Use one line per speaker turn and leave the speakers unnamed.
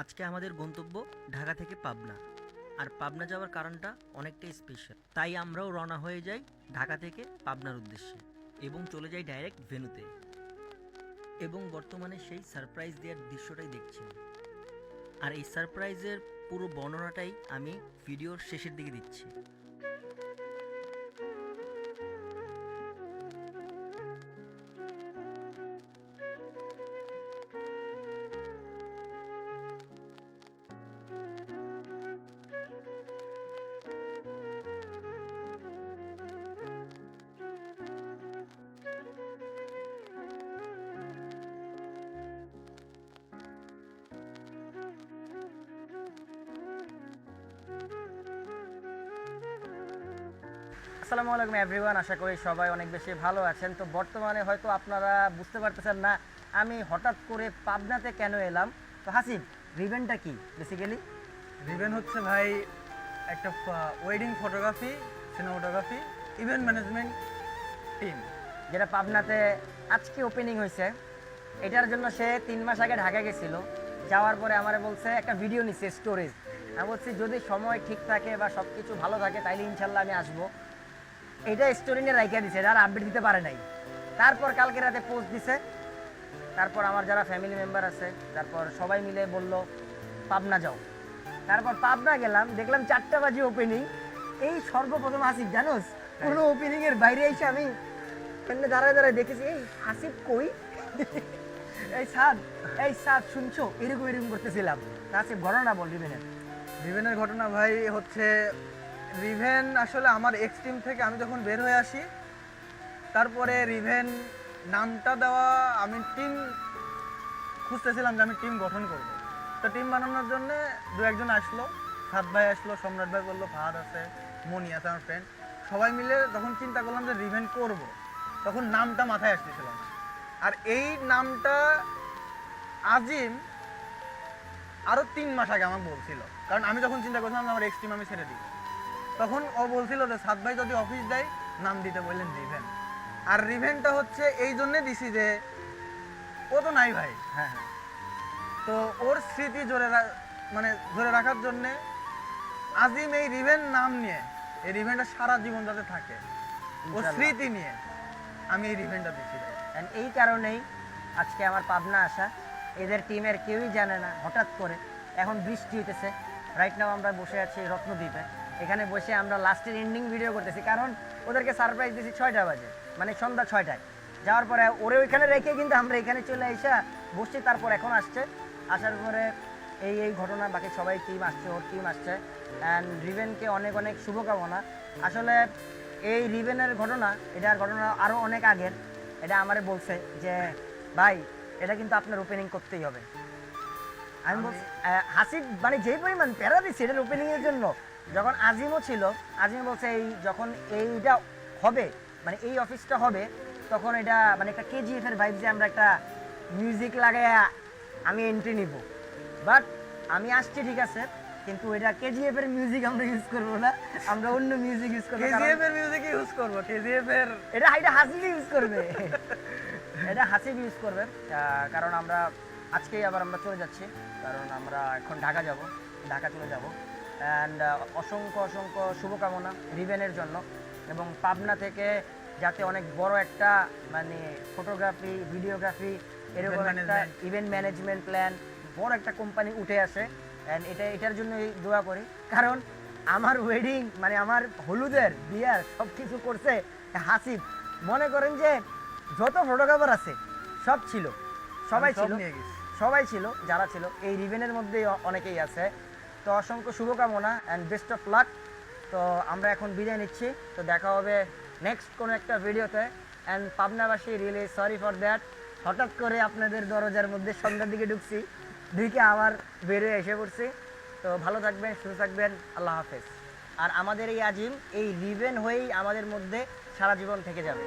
আজকে আমাদের গন্তব্য ঢাকা থেকে পাবনা। আর পাবনা যাওয়ার কারণটা অনেকটাই স্পেশাল তাই আমরাও রওনা হয়ে যাই ঢাকা থেকে পাবনার উদ্দেশ্যে এবং চলে যাই ডাইরেক্ট ভেনুতে এবং বর্তমানে সেই সারপ্রাইজ দেওয়ার দৃশ্যটাই দেখছি। আর এই সারপ্রাইজের পুরো বর্ণনাটাই আমি ভিডিওর শেষের দিকে দিচ্ছি।
আসসালামু আলাইকুম এভরিওয়ান আশা করি সবাই অনেক বেশি ভালো আছেন। তো বর্তমানে হয়তো আপনারা বুঝতে পারতেছেন না আমি হঠাৎ করে পাবনাতে কেন এলাম? তো হাসিব রিভেনটা কি বেসিক্যালি
রিভেন হচ্ছে ভাই একটা wedding photography cinematography event management team
যেটা পাবনাতে আজকে ওপেনিং হয়েছে। এটার জন্য সে তিন মাস আগে ঢাকা গেছিল। যাওয়ার পরে আমারে বলছে একটা ভিডিও নিচ্ছে স্টোরেজ আমি বলছি যদি সময় ঠিক থাকে বা সব কিছু ভালো থাকে তাইলে ইনশাল্লাহ আমি আসব। এটা স্টোরি নিয়ে রাইখা দিছে আর আপডেট দিতে পারে নাই। তারপর কালকে রাতে পোস্ট দিছে। তারপর আমার যারা ফ্যামিলি মেম্বার আছে তারপর সবাই মিলে বলল পাবনা যাও। তারপর পাবনা গেলাম দেখলাম চারটা বাজে ওপেনিং এই সর্বপ্রথম হাসিব জানোস? পুরো ওপেনিং এর বাইরে এসে আমি এমনি দাঁড়ায় দাঁড়ায় দেখেছি এই হাসিব কই? এই সাদ এই সাদ শুনছো? এরকম এরকম করতেছিলাম। হাসিব ঘটনা বল রিবেনের
রিভেনের ঘটনা ভাই হচ্ছে রিভেন আসলে আমার এক্স টিম থেকে আমি যখন বের হয়ে আসি, তারপরে রিভেন নামটা দেওয়া আমি টিম খুঁজতেছিলাম যে আমি টিম গঠন করব। তো টিম বানানোর জন্য দু একজন আসলো, সাত ভাই আসলো, সম্রাট ভাই বলল, ফাহাদ আছে, মনি আছে, আমার ফ্রেন্ড সবাই মিলে যখন চিন্তা করলাম যে রিভেন করব, তখন নামটা মাথায় আসতেছিল না আর এই নামটা আজিম আরও তিন মাস আগে আমাকে বলছিল। কারণ আমি যখন চিন্তা করছিলাম আমার এক্স টিম আমি ছেড়ে দিই তখন ও বলছিল যে সাত ভাই যদি অফিস দেয় নাম দিতে বললেন রিভেন আর রিভেনটা হচ্ছে এই জন্যে দিছি যে ও তো নাই ভাই।
হ্যাঁ হ্যাঁ।
তো ওর স্মৃতি জোরে মানে ধরে রাখার জন্য আজিম এই রিভেন নাম নিয়ে এই রিভেনটা সারা জীবন যাতে থাকে ওর
ইনশাল্লাহ।
স্মৃতি নিয়ে আমি এই রিভেনটা দিচ্ছি ভাই।
এই কারণেই আজকে আমার পাবনা আসা। এদের টিমের কেউই জানে না হঠাৎ করে। এখন বৃষ্টি হইতেছে। রাইট নাও আমরা বসে আছি রত্নদ্বীপে। এখানে বসে আমরা লাস্টের এন্ডিং ভিডিও করতেছি। কারণ ওদেরকে সারপ্রাইজ দিয়েছি ছয়টা বাজে মানে সন্ধ্যা ছয়টায়। যাওয়ার পরে ওরে ওইখানে রেখে কিন্তু আমরা এখানে চলে এসে বসছি তারপর এখন আসছে। আসার পরে এই এই ঘটনা বাকি সবাই টিম আসছে ওর টিম আসছে। অ্যান্ড রিভেনকে অনেক অনেক শুভকামনা। আসলে এই রিভেনের ঘটনা এটার ঘটনা আরও অনেক আগের। এটা আমারে বলছে যে ভাই এটা কিন্তু আপনার ওপেনিং করতেই হবে। আমি বলছি আহ, হাসিব মানে যেই পরিমাণ প্যারা দিচ্ছে এটার ওপেনিং এর জন্য যখন আজিমও ছিল আজিম বলছে এই যখন এইটা হবে মানে এই অফিসটা হবে তখন এটা মানে একটা কেজিএফ এর ভাইব যে আমরা একটা মিউজিক লাগাইয়া আমি এন্ট্রি নিব। বাট আমি আসছি ঠিক আছে কিন্তু এটা কেজিএফ এর মিউজিক আমরা ইউজ করব না আমরা অন্য মিউজিক ইউজ করব
কেজিএফ এর মিউজিক ইউজ করব কেজিএফ এর
এটা এটা হাসিব ইউজ করবে। এটা হাসিব ইউজ করবে কারণ আমরা আজকেই আবার আমরা চলে যাচ্ছি কারণ আমরা এখন ঢাকা যাব ঢাকা চলে যাব। অ্যান্ড অসংখ্য অসংখ্য শুভকামনা রিভেনের জন্য এবং পাবনা থেকে যাতে অনেক বড় একটা মানে ফটোগ্রাফি ভিডিওগ্রাফি এরকম একটা ইভেন্ট ম্যানেজমেন্ট প্ল্যান বড় একটা কোম্পানি উঠে আসে। অ্যান্ড এটা এটার জন্যই দোয়া করি। কারণ আমার ওয়েডিং মানে আমার হলুদের বিয়ার সব কিছু করছে হাসিব। মনে করেন যে যত ফটোগ্রাফার আছে সব ছিল। সবাই ছিল। সবাই ছিল যারা ছিল এই রিভেনের মধ্যেই অনেকেই আছে। তো অসংখ্য শুভকামনা অ্যান্ড বেস্ট অফ লাক তো আমরা এখন বিদায় নিচ্ছি। তো দেখা হবে নেক্সট কোনো একটা ভিডিওতে। অ্যান্ড পাবনাবাসী রিয়েলি সরি ফর দ্যাট হঠাৎ করে আপনাদের দরজার মধ্যে সন্ধ্যার দিকে ঢুকছি। ঢুকে আবার বেরিয়ে এসে পড়ছি। তো ভালো থাকবেন, সুস্থ থাকবেন। আল্লাহ হাফেজ। আর আমাদের এই আজিম, এই রিভেন হয়েই আমাদের মধ্যে সারা জীবন থেকে যাবে।